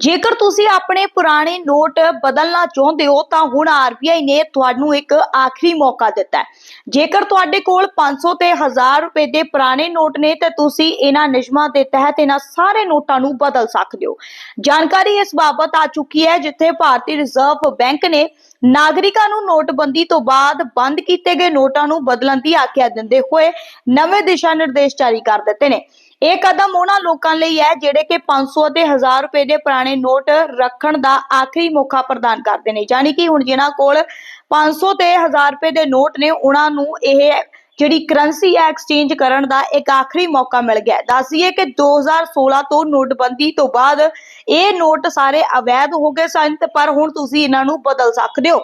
ਜੇਕਰ ਤੁਸੀਂ ਆਪਣੇ ਪੁਰਾਣੇ ਨੋਟ ਬਦਲਣਾ ਚਾਹੁੰਦੇ ਹੋ, ਤਾਂ ਹੁਣ ਆਰਬੀਆਈ ਨੇ ਤੁਹਾਨੂੰ ਇੱਕ ਆਖਰੀ ਮੌਕਾ ਦਿੱਤਾ ਹੈ। ਜੇਕਰ ਤੁਹਾਡੇ ਕੋਲ 500 ਤੇ 1000 ਰੁਪਏ ਦੇ ਪੁਰਾਣੇ ਨੋਟ ਨੇ, ਤੇ ਤੁਸੀਂ ਇਹਨਾਂ ਨਿਯਮਾਂ ਦੇ ਤਹਿਤ ਇਹਨਾਂ ਸਾਰੇ ਨੋਟਾਂ ਨੂੰ ਬਦਲ ਸਕਦੇ ਹੋ। ਜਾਣਕਾਰੀ ਇਸ ਬਾਬਤ ਆ ਚੁੱਕੀ ਹੈ, ਜਿੱਥੇ ਭਾਰਤੀ ਰਿਜ਼ਰਵ ਬੈਂਕ ਨੇ ਨਾਗਰਿਕਾਂ ਨੂੰ ਨੋਟਬੰਦੀ ਤੋਂ ਬਾਅਦ ਬੰਦ ਕੀਤੇ ਗਏ ਨੋਟਾਂ ਨੂੰ ਬਦਲਣ ਦੀ ਆਗਿਆ ਦਿੰਦੇ ਹੋਏ ਨਵੇਂ ਦਿਸ਼ਾ ਨਿਰਦੇਸ਼ ਜਾਰੀ ਕਰ ਦਿੱਤੇ ਨੇ। ਇਹ ਕਦਮ ਉਹਨਾਂ ਲੋਕਾਂ ਲਈ ਹੈ ਜਿਹੜੇ ਕਿ 500 ਅਤੇ 1000 ਰੁਪਏ ਦੇ ਪੁਰਾਣੇ ਨੋਟ ਰੱਖਣ ਦਾ ਆਖਰੀ ਮੌਕਾ ਪ੍ਰਦਾਨ ਕਰਦੇ ਨੇ ਯਾਨੀ ਕਿ ਹੁਣ ਜਿਨ੍ਹਾਂ ਕੋਲ 500 ਤੇ 1000 ਰੁਪਏ ਦੇ ਨੋਟ ਨੇ, ਉਹਨਾਂ ਨੂੰ ਇਹ ਜਿਹੜੀ ਕਰੰਸੀ ਹੈ ਐਕਸਚੇਂਜ ਕਰਨ ਦਾ ਇੱਕ ਆਖਰੀ ਮੌਕਾ ਮਿਲ ਗਿਆ ਹੈ। ਦੱਸ ਦਈਏ ਕਿ 2016 ਤੋਂ ਨੋਟਬੰਦੀ ਤੋਂ ਬਾਅਦ ਇਹ ਨੋਟ ਸਾਰੇ ਅਵੈਧ ਹੋ ਗਏ ਸਨ ਪਰ ਹੁਣ ਤੁਸੀਂ ਇਹਨਾਂ ਨੂੰ ਬਦਲ ਸਕਦੇ ਹੋ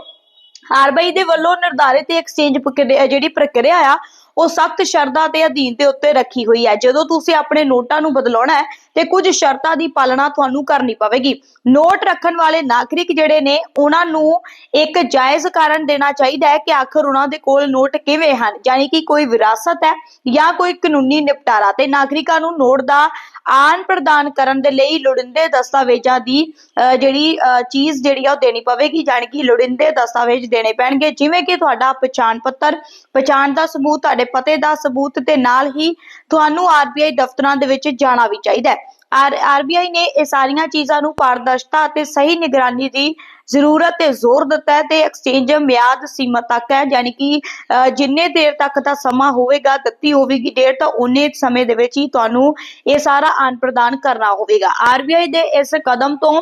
ਆਰਬੀਆਈ ਦੇ ਵੱਲੋਂ ਨਿਰਧਾਰਿਤ ਐਕਸਚੇਂਜ ਜਿਹੜੀ ਪ੍ਰਕਿਰਿਆ ਆ ਉਹ ਸਖਤ ਸ਼ਰਤਾਂ ਤੇ ਅਧੀਨ ਦੇ ਉੱਤੇ ਰੱਖੀ ਹੋਈ ਹੈ। ਜਦੋਂ ਤੁਸੀਂ ਆਪਣੇ ਨੋਟਾਂ ਨੂੰ ਬਦਲਾਉਣਾ ਹੈ, ਤੇ ਕੁਝ ਸ਼ਰਤਾਂ ਦੀ ਪਾਲਣਾ ਤੁਹਾਨੂੰ ਕਰਨੀ ਪਵੇਗੀ। ਨੋਟ ਰੱਖਣ ਵਾਲੇ ਨਾਗਰਿਕ ਜਿਹੜੇ ਨੇ, ਉਹਨਾਂ ਨੂੰ ਇੱਕ ਜਾਇਜ਼ ਕਾਰਨ ਦੇਣਾ ਚਾਹੀਦਾ ਹੈ ਕਿ ਆਖਰ ਉਹਨਾਂ ਦੇ ਕੋਲ ਨੋਟ ਕਿਵੇਂ ਹਨ। ਯਾਨੀ ਕਿ ਕੋਈ ਵਿਰਾਸਤ ਹੈ ਜਾਂ ਕੋਈ ਕਾਨੂੰਨੀ ਨਿਪਟਾਰਾ। ਤੇ ਨਾਗਰਿਕਾਂ ਨੂੰ ਨੋਟ ਦਾ ਆਨ ਪ੍ਰਦਾਨ ਕਰਨ ਦੇ ਲਈ ਲੋੜੀਂਦੇ ਦਸਤਾਵੇਜ਼ਾਂ ਦੀ ਅਹ, ਜਿਹੜੀ ਅਹ, ਚੀਜ਼ ਜਿਹੜੀ ਆ ਉਹ ਦੇਣੀ ਪਵੇਗੀ ਯਾਨੀ ਕਿ ਲੋੜੀਂਦੇ ਦਸਤਾਵੇਜ਼ ਦੇਣੇ ਪੈਣਗੇ। ਜਿਵੇਂ ਕਿ ਤੁਹਾਡਾ ਪਛਾਣ ਪੱਤਰ ਪਛਾਣ ਦਾ ਸਬੂਤ ਤੁਹਾਡੇ ਪਤੇ ਦਾ ਸਬੂਤ ਤੇ ਨਾਲ ਹੀ ਤੁਹਾਨੂੰ ਆਰਬੀਆਈ ਦਫ਼ਤਰਾਂ ਦੇ ਵਿੱਚ ਜਾਣਾ ਵੀ ਚਾਹੀਦਾ ਹੈ। ਆਰਬੀਆਈ ਨੇ ਇਹ ਸਾਰੀਆਂ ਚੀਜ਼ਾਂ ਨੂੰ ਪਾਰਦਰਸ਼ਤਾ ਅਤੇ ਸਹੀ ਨਿਗਰਾਨੀ ਦੀ ਜ਼ਰੂਰਤ ਤੇ ਜ਼ੋਰ ਦਿੱਤਾ ਹੈ ਤੇ ਐਕਸਚੇਂਜ ਮਿਆਦ ਸੀਮਾ ਤੱਕ ਹੈ, ਯਾਨੀ ਕਿ ਜਿੰਨੇ ਦੇਰ ਤੱਕ ਦਾ ਸਮਾਂ ਹੋਵੇਗਾ, ਦਿੱਤੀ ਹੋਵੇਗੀ ਡੇਟ, ਤਾਂ ਉਨੇ ਸਮੇਂ ਦੇ ਵਿੱਚ ਹੀ ਤੁਹਾਨੂੰ ਇਹ ਸਾਰਾ ਆਨ ਪ੍ਰਦਾਨ ਕਰਨਾ ਹੋਵੇਗਾ। ਆਰਬੀਆਈ ਦੇ ਇਸ ਕਦਮ ਤੋਂ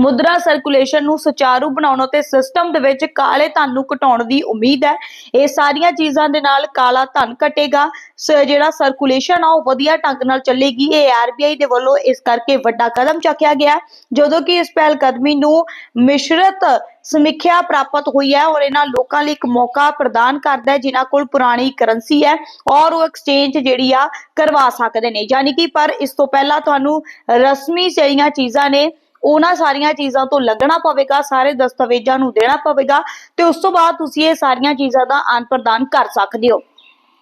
ਮੁਦਰਾ ਸਰਕੂਲੇਸ਼ਨ ਨੂੰ ਸੁਚਾਰੂ ਬਣਾਉਣ ਅਤੇ ਸਿਸਟਮ ਦੇ ਵਿੱਚ ਕਾਲੇ ਧਨ ਨੂੰ ਘਟਾਉਣ ਦੀ ਉਮੀਦ ਹੈ। ਇਹ ਸਾਰੀਆਂ ਚੀਜ਼ਾਂ ਦੇ ਨਾਲ ਕਾਲਾ ਧਨ ਘਟੇਗਾ। ਜਿਹੜਾ ਸਰਕੂਲੇਸ਼ਨ ਆ, ਉਹ ਵਧੀਆ ਢੰਗ ਨਾਲ ਚੱਲੇਗੀ। ਇਹ ਆਰਬੀਆਈ ਦੇ ਵੱਲੋਂ ਇਸ ਕਰਕੇ ਵੱਡਾ ਕਦਮ ਚੱਕਿਆ ਗਿਆ ਜਦੋਂ ਕਿ ਇਸ ਪਹਿਲ ਕਦਮੀ ਨੂੰ ਮਿਸ਼ਰਤ ਸਮੀਖਿਆ ਪ੍ਰਾਪਤ ਹੋਈ ਹੈ ਔਰ ਇਹਨਾਂ ਲੋਕਾਂ ਲਈ ਇੱਕ ਮੌਕਾ ਪ੍ਰਦਾਨ ਕਰਦਾ ਹੈ, ਜਿਨ੍ਹਾਂ ਕੋਲ ਪੁਰਾਣੀ ਕਰੰਸੀ ਹੈ ਔਰ ਉਹ ਐਕਸਚੇਂਜ ਜਿਹੜੀ ਆ ਕਰਵਾ ਸਕਦੇ ਨੇ। ਯਾਨੀ ਕਿ ਪਰ ਇਸ ਤੋਂ ਪਹਿਲਾਂ ਤੁਹਾਨੂੰ ਰਸਮੀ ਜਿਹੜੀਆਂ ਚੀਜ਼ਾਂ ਨੇ ਉਹਨਾਂ ਸਾਰੀਆਂ ਚੀਜ਼ਾਂ ਤੋਂ ਲੱਗਣਾ ਪਵੇਗਾ, ਸਾਰੇ ਦਸਤਾਵੇਜ਼ਾਂ ਨੂੰ ਦੇਣਾ ਪਵੇਗਾ ਤੇ ਉਸ ਤੋਂ ਬਾਅਦ ਤੁਸੀਂ ਇਹ ਸਾਰੀਆਂ ਚੀਜ਼ਾਂ ਦਾ ਆਨ ਪ੍ਰਦਾਨ ਕਰ ਸਕਦੇ ਹੋ।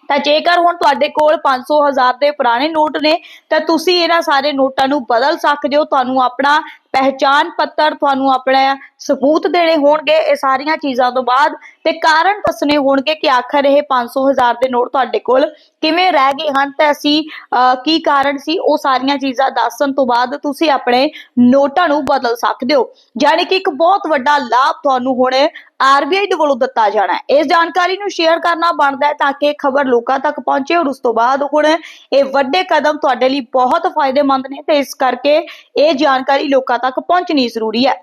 ਤਾਂ ਜੇਕਰ ਹੁਣ ਤੁਹਾਡੇ ਕੋਲ 500 ਹਜ਼ਾਰ ਦੇ ਪੁਰਾਣੇ ਨੋਟ ਨੇ, ਤਾਂ ਤੁਸੀਂ ਇਹਨਾਂ ਸਾਰੇ ਨੋਟਾਂ ਨੂੰ ਬਦਲ ਸਕਦੇ ਹੋ। ਤੁਹਾਨੂੰ ਆਪਣਾ ਪਹਿਚਾਨ ਪੱਤਰ, ਤੁਹਾਨੂੰ ਆਪਣਾ ਸਬੂਤ ਦੇਣੇ ਹੋਣਗੇ ਇਹ ਸਾਰੀਆਂ ਚੀਜ਼ਾਂ ਤੋਂ ਬਾਅਦ ਤੇ ਕਾਰਨ ਦੱਸਣੇ ਹੋਣਗੇ ਕਿ ਆਖਰ ਇਹ 500 ਹਜ਼ਾਰ ਦੇ ਨੋਟ ਤੁਹਾਡੇ ਕੋਲ ਕਿਵੇਂ ਰਹਿ ਗਏ ਹਨ ਤੇ ਅਸੀਂ ਕੀ ਕਾਰਨ ਸੀ ਉਹ ਸਾਰੀਆਂ ਚੀਜ਼ਾਂ ਦੱਸਣ ਤੋਂ ਬਾਅਦ ਤੁਸੀਂ ਆਪਣੇ ਨੋਟਾਂ ਨੂੰ ਬਦਲ ਸਕਦੇ ਹੋ। ਯਾਨੀ ਕਿ ਇੱਕ ਬਹੁਤ ਵੱਡਾ ਲਾਭ ਤੁਹਾਨੂੰ ਹੁਣ ਆਰਬੀਆਈ ਦੇ ਵੱਲੋਂ ਦਿੱਤਾ ਜਾਣਾ ਹੈ। ਇਸ ਜਾਣਕਾਰੀ ਨੂੰ ਸ਼ੇਅਰ ਕਰਨਾ ਬਣਦਾ ਹੈ ਤਾਂ ਕਿ ਖਬਰ ਲੋਕਾਂ ਤੱਕ ਪਹੁੰਚੇ ਔਰ ਉਸ ਤੋਂ ਬਾਅਦ ਹੁਣ ਇਹ ਵੱਡੇ ਕਦਮ ਤੁਹਾਡੇ ਲਈ ਬਹੁਤ ਫਾਇਦੇਮੰਦ ਨੇ ਤੇ ਇਸ ਕਰਕੇ ਇਹ ਜਾਣਕਾਰੀ ਲੋਕਾਂ ਤੱਕ ਪਹੁੰਚਣੀ ਜ਼ਰੂਰੀ ਹੈ।